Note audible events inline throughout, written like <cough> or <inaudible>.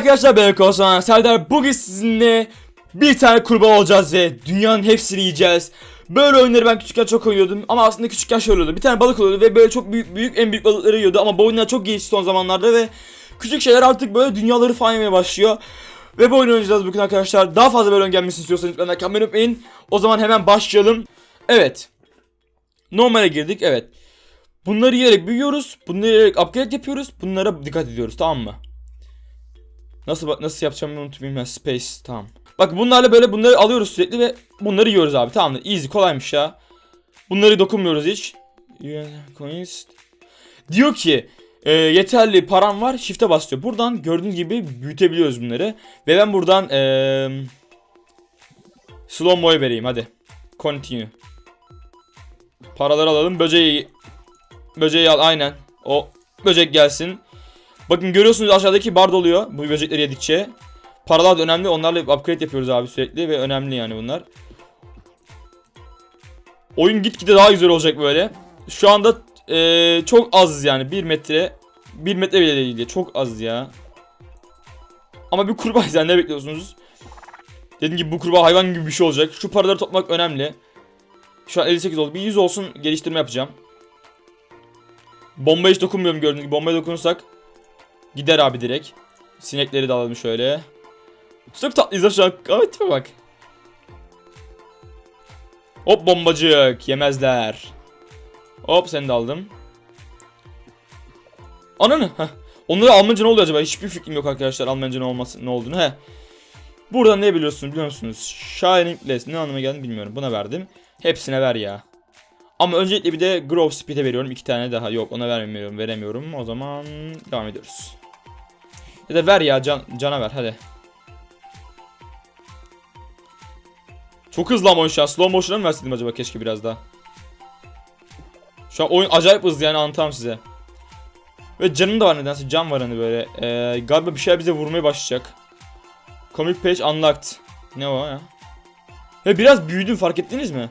arkadaşlar ben Kozan Serdar bugün sizinle bir tane kurban olacağız ve dünyanın hepsini yiyeceğiz. Böyle oyunları ben küçükken çok oynuyordum ama aslında küçükken şöyle oluyordu. Bir tane balık oluyordu ve böyle çok büyük büyük en büyük balıkları yiyordu ama bu oyunlar çok gelişti son zamanlarda ve küçük şeyler artık böyle dünyaları falan yemeye başlıyor. Ve bu oyunu oynayacağız bugün arkadaşlar. Daha fazla böyle oyun gelmesini istiyorsanız lütfen atmayı unutmayın. O zaman hemen başlayalım. Evet. Normale girdik evet. Bunları yiyerek büyüyoruz. Bunları yiyerek upgrade yapıyoruz. Bunlara dikkat ediyoruz tamam mı? Nasıl nasıl yapacağımı unutmayayım ben space tamam. Bak bunlarla böyle bunları alıyoruz sürekli ve bunları yiyoruz abi tamam mı? Easy kolaymış ya. Bunları dokunmuyoruz hiç. Coins. Diyor ki e, yeterli param var shift'e bas diyor. Buradan gördüğünüz gibi büyütebiliyoruz bunları. Ve ben buradan e, slow mo'ya vereyim hadi. Continue. Paraları alalım. Böceği böceği al aynen. O böcek gelsin. Bakın görüyorsunuz aşağıdaki bar doluyor bu böcekleri yedikçe. Paralar da önemli. Onlarla upgrade yapıyoruz abi sürekli ve önemli yani bunlar. Oyun gitgide daha güzel olacak böyle. Şu anda eee, çok az yani 1 metre 1 metre bile değil çok az ya. Ama bir kurbağa <laughs> yani ne bekliyorsunuz? Dediğim gibi bu kurbağa hayvan gibi bir şey olacak. Şu paraları toplamak önemli. Şu an 58 oldu. Bir 100 olsun geliştirme yapacağım. Bomba hiç dokunmuyorum gördüğünüz gibi. Bombaya dokunursak gider abi direkt. Sinekleri de alalım şöyle. Çok tatlıyız şu an. Tipe bak. Hop bombacık. Yemezler. Hop seni de aldım. Ananı. Onları Almanca ne oluyor acaba? Hiçbir fikrim yok arkadaşlar Almanca ne olması ne olduğunu. He. Burada ne biliyorsunuz biliyor musunuz? Shining Less ne anlama geldiğini bilmiyorum. Buna verdim. Hepsine ver ya. Ama öncelikle bir de Grove Speed'e veriyorum. iki tane daha. Yok ona vermiyorum. Veremiyorum. O zaman devam ediyoruz. Ya da ver ya can, cana ver hadi. Çok hızlı ama oyun şu an. Slow motion'a mı verseydim acaba keşke biraz daha. Şu an oyun acayip hızlı yani anlatamam size. Ve canım da var nedense can var hani böyle. Ee, galiba bir şey bize vurmaya başlayacak. Comic page unlocked. Ne o ya? Ve biraz büyüdüm fark ettiniz mi?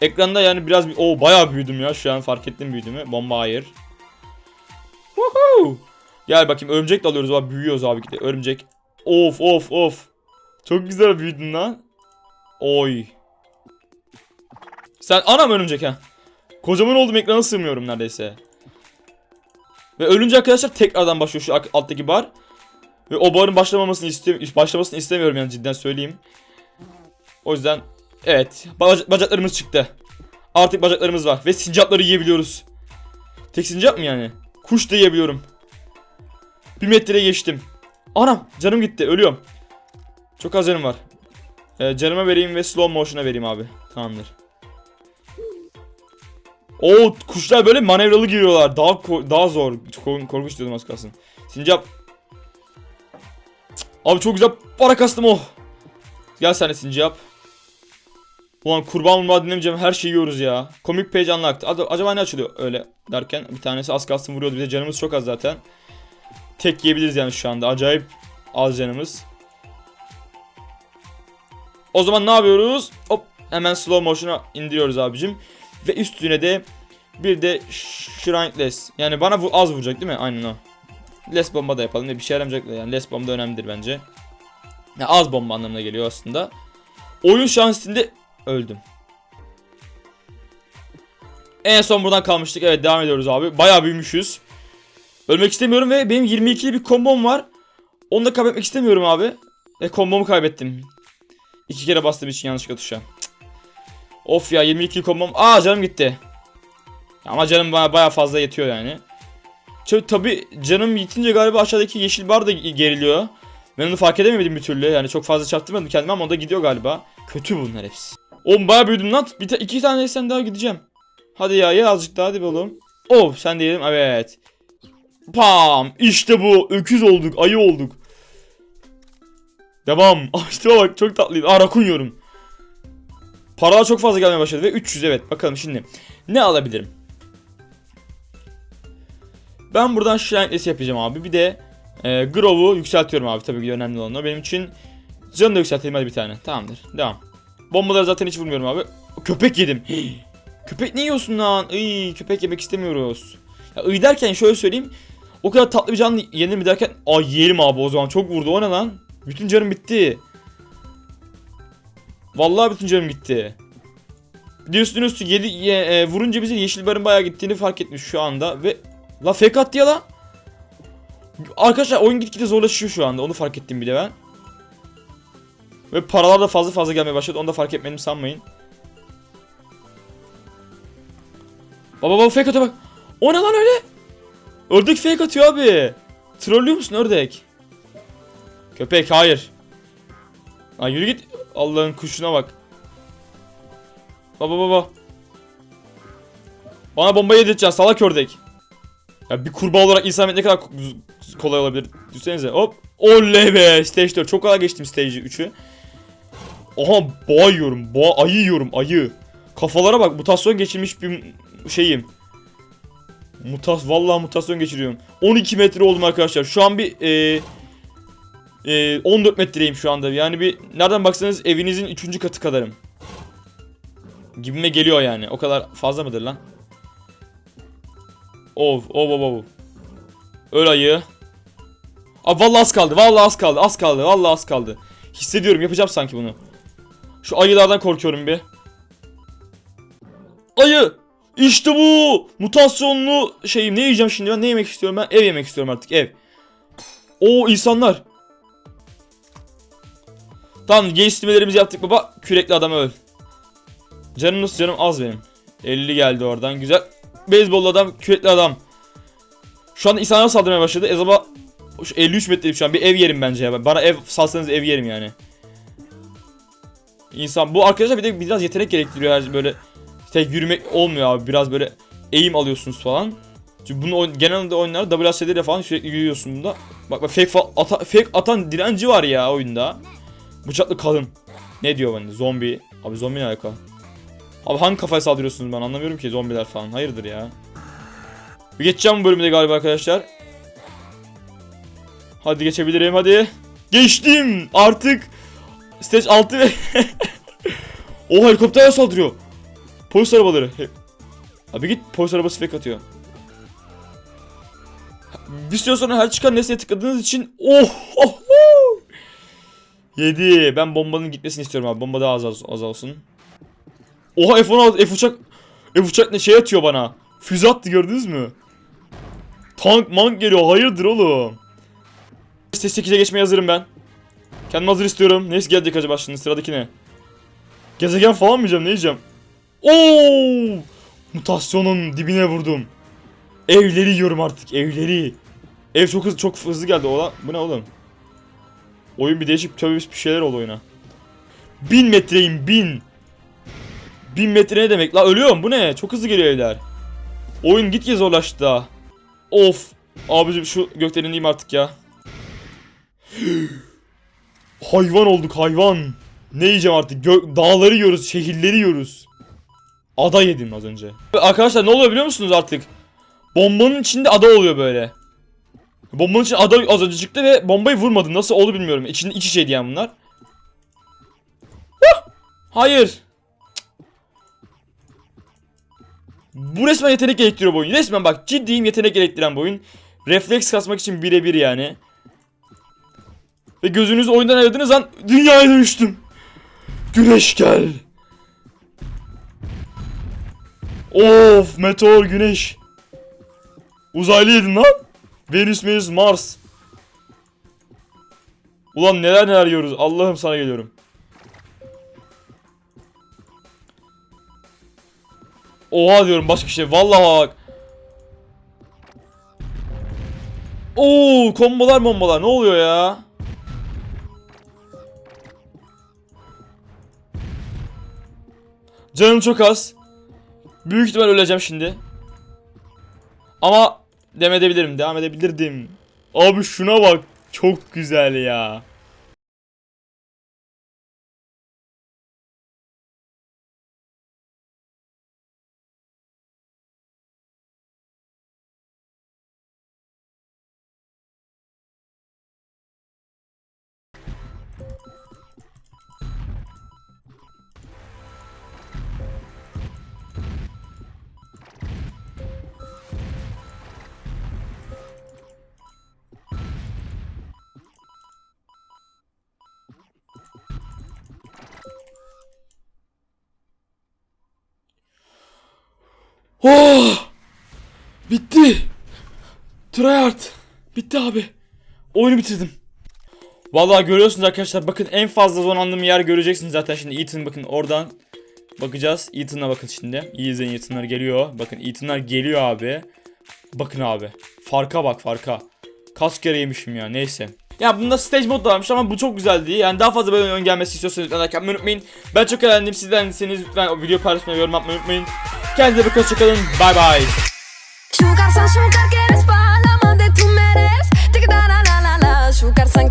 Ekranda yani biraz bir... Oo bayağı büyüdüm ya şu an fark ettim büyüdüğümü. Bomba hayır. Woohoo! Gel bakayım örümcek de alıyoruz abi büyüyoruz abi gide. Örümcek. Of of of. Çok güzel büyüdün lan. Oy. Sen anam örümcek ha. Kocaman oldum ekrana sığmıyorum neredeyse. Ve ölünce arkadaşlar tekrardan başlıyor şu alttaki bar. Ve o barın başlamamasını istemiyorum. Başlamasını istemiyorum yani cidden söyleyeyim. O yüzden evet bac- bacaklarımız çıktı. Artık bacaklarımız var ve sincapları yiyebiliyoruz. Tek sincap mı yani? Kuş da yiyebiliyorum. Bir metre geçtim. Anam canım gitti ölüyorum. Çok az canım var. Ee, canıma vereyim ve slow motion'a vereyim abi. Tamamdır. Oo kuşlar böyle manevralı giriyorlar. Daha daha zor. Çok korkunç diyordum az kalsın. Sincap. Abi çok güzel para kastım oh. Gel sen de sincap. Ulan kurban mı dinlemeyeceğim her şeyi yiyoruz ya. Comic page unlocked. Acaba ne açılıyor öyle derken bir tanesi az kalsın vuruyordu. Bir de canımız çok az zaten. Tek yiyebiliriz yani şu anda. Acayip az canımız. O zaman ne yapıyoruz? Hop hemen slow motion'a indiriyoruz abicim. Ve üstüne de bir de shrine less. Yani bana bu az vuracak değil mi? Aynen o. Less bomba da yapalım. Bir şey yaramayacak da yani. Less bomba da önemlidir bence. Ya az bomba anlamına geliyor aslında. Oyun şansında öldüm. En son buradan kalmıştık. Evet devam ediyoruz abi. Bayağı büyümüşüz. Ölmek istemiyorum ve benim 22'li bir kombom var. Onu da kaybetmek istemiyorum abi. Ve kombomu kaybettim. İki kere bastığım için yanlışlıkla tuşa. Of ya 22 kombom. Aa canım gitti. Ama canım bana baya fazla yetiyor yani. Tabi, tabi canım yitince galiba aşağıdaki yeşil bar da geriliyor. Ben onu fark edemedim bir türlü. Yani çok fazla çarptırmadım kendime ama o da gidiyor galiba. Kötü bunlar hepsi. Oğlum baya büyüdüm lan. Bir ta- iki tane sen daha gideceğim. Hadi ya ya azıcık daha hadi oğlum. Oh sen diyelim evet. Pam işte bu öküz olduk ayı olduk. Devam. <laughs> Açtıma bak çok tatlıydı. Aa rakun yiyorum. Paralar çok fazla gelmeye başladı ve 300 evet bakalım şimdi. Ne alabilirim? Ben buradan Shrineless yapacağım abi. Bir de e, Grove'u yükseltiyorum abi tabii ki önemli olan o. Benim için canı da yükseltelim hadi bir tane. Tamamdır. Devam. Bombaları zaten hiç vurmuyorum abi. Köpek yedim. <gasps> köpek ne yiyorsun lan? Iy, köpek yemek istemiyoruz. Ya, iy derken şöyle söyleyeyim. O kadar tatlı bir canlı yenir mi derken ay yerim abi o zaman çok vurdu o ne lan? Bütün canım bitti. Vallahi bütün canım gitti. Bir de üstüne üstü yedi, ye- e, vurunca bize yeşil barın bayağı gittiğini fark etmiş şu anda ve la fake attı ya la. Arkadaşlar oyun gitgide zorlaşıyor şu anda onu fark ettim bile ben. Ve paralar da fazla fazla gelmeye başladı onu da fark etmedim sanmayın. Baba baba fake atıyor bak. O ne lan öyle? Ördek fake atıyor abi. Trollüyor musun ördek? Köpek hayır. Lan yürü git. Allah'ın kuşuna bak. Baba baba. Bana bomba yedirteceksin salak ördek. Ya bir kurbağa olarak insan ne kadar kolay olabilir. Düşünsenize hop. Oley be stage 4. Çok kolay geçtim stage 3'ü. Aha boğa yiyorum. Boğa ayı yiyorum ayı. Kafalara bak mutasyon geçirmiş bir şeyim. Mutas vallahi mutasyon geçiriyorum. 12 metre oldum arkadaşlar. Şu an bir e, e, 14 metreyim şu anda. Yani bir nereden baksanız evinizin 3. katı kadarım. Gibime geliyor yani. O kadar fazla mıdır lan? Ov, ov, ov, ov. Öl ayı. Abi vallahi az kaldı. Vallahi az kaldı. Az kaldı. Vallahi az kaldı. Hissediyorum. Yapacağım sanki bunu. Şu ayılardan korkuyorum bir. Ayı. İşte bu. Mutasyonlu şeyim. Ne yiyeceğim şimdi ben? Ne yemek istiyorum ben? Ev yemek istiyorum artık. Ev. O insanlar. Tamam geliştirmelerimizi yaptık baba. Kürekli adam öl. Canım nasıl canım az benim. 50 geldi oradan güzel. Beyzbollu adam, kürekli adam. Şu anda insanlara saldırmaya başladı. Ezaba şu 53 metreyim şu an. Bir ev yerim bence ya. Bana ev salsanız ev yerim yani. İnsan bu arkadaşlar bir de biraz yetenek gerektiriyor her böyle tek yürümek olmuyor abi. Biraz böyle eğim alıyorsunuz falan. Çünkü bunu genelde oyunlarda WSD'de falan sürekli yürüyorsun bunda. Bak bak fake, fa- ata, fake atan direnci var ya oyunda. Bıçaklı kadın. Ne diyor bana? Zombi. Abi zombi ne alaka? Abi hangi kafaya saldırıyorsunuz ben anlamıyorum ki zombiler falan. Hayırdır ya. Geçeceğim bu bölümde galiba arkadaşlar. Hadi geçebilirim hadi. Geçtim artık. Stage 6 ve... <laughs> o helikopter saldırıyor. Polis arabaları. Abi git polis arabası fake atıyor. Bir süre sonra her çıkan nesneye tıkladığınız için oh, oh, oh. Yedi. Ben bombanın gitmesini istiyorum abi. Bomba daha az, az, olsun. Oha F-16 F uçak F uçak ne şey atıyor bana. Füze attı gördünüz mü? Tank mank geliyor. Hayırdır oğlum? Stage 8'e geçmeye hazırım ben. Kendimi hazır istiyorum. Neyse gelecek acaba şimdi sıradaki ne? Gezegen falan mı yiyeceğim ne yiyeceğim? Oo! Mutasyonun dibine vurdum. Evleri yiyorum artık evleri. Ev çok hızlı çok hızlı geldi ola. Bu ne oğlum? Oyun bir değişik tövbe bir şeyler oldu oyuna. Bin metreyim bin. Bin metre ne demek la ölüyorum bu ne? Çok hızlı geliyor evler. Oyun gitgide zorlaştı daha. Of. Abicim şu gökten ineyim artık ya. <gasps> hayvan olduk hayvan. Ne yiyeceğim artık? Gö- dağları yiyoruz, şehirleri yiyoruz. Ada yedim az önce. Arkadaşlar ne oluyor biliyor musunuz artık? Bombanın içinde ada oluyor böyle. Bombanın içinde ada az önce çıktı ve bombayı vurmadı. Nasıl oldu bilmiyorum. İçinde iç içeydi yani bunlar. Hayır. Bu resmen yetenek gerektiriyor bu oyun. Resmen bak ciddiyim yetenek gerektiren bu oyun. Refleks kasmak için birebir yani. Ve gözünüzü oyundan ayırdığınız an dünyaya dönüştüm. Güneş gel. Of meteor güneş. Uzaylı yedin lan. Venüs Venüs Mars. Ulan neler neler yiyoruz. Allah'ım sana geliyorum. Oha diyorum başka bir şey. Vallahi bak. Oo kombolar bombalar ne oluyor ya? Canım çok az. Büyük ihtimal öleceğim şimdi. Ama devam edebilirim. Devam edebilirdim. Abi şuna bak. Çok güzel ya. Oh! Bitti. Tryhard. Bitti abi. Oyunu bitirdim. Vallahi görüyorsunuz arkadaşlar bakın en fazla zorlandığım yer göreceksiniz zaten şimdi Ethan bakın oradan bakacağız. Ethan'a bakın şimdi. İyi izleyin Ethan'lar geliyor. Bakın Ethan'lar geliyor abi. Bakın abi. Farka bak farka. Kaç kere yemişim ya neyse. Ya bunda stage mod varmış ama bu çok güzeldi. Yani daha fazla böyle oyun gelmesi istiyorsanız lütfen like yapmayı unutmayın. Ben çok eğlendim. Siz de eğlendiyseniz lütfen o video paylaşmayı, yorum yapmayı unutmayın. Kendinize bakın hoşçakalın. Bye bye. Sugar san sugar quieres pa' la man de tu meres Tic da la la la la Sugar san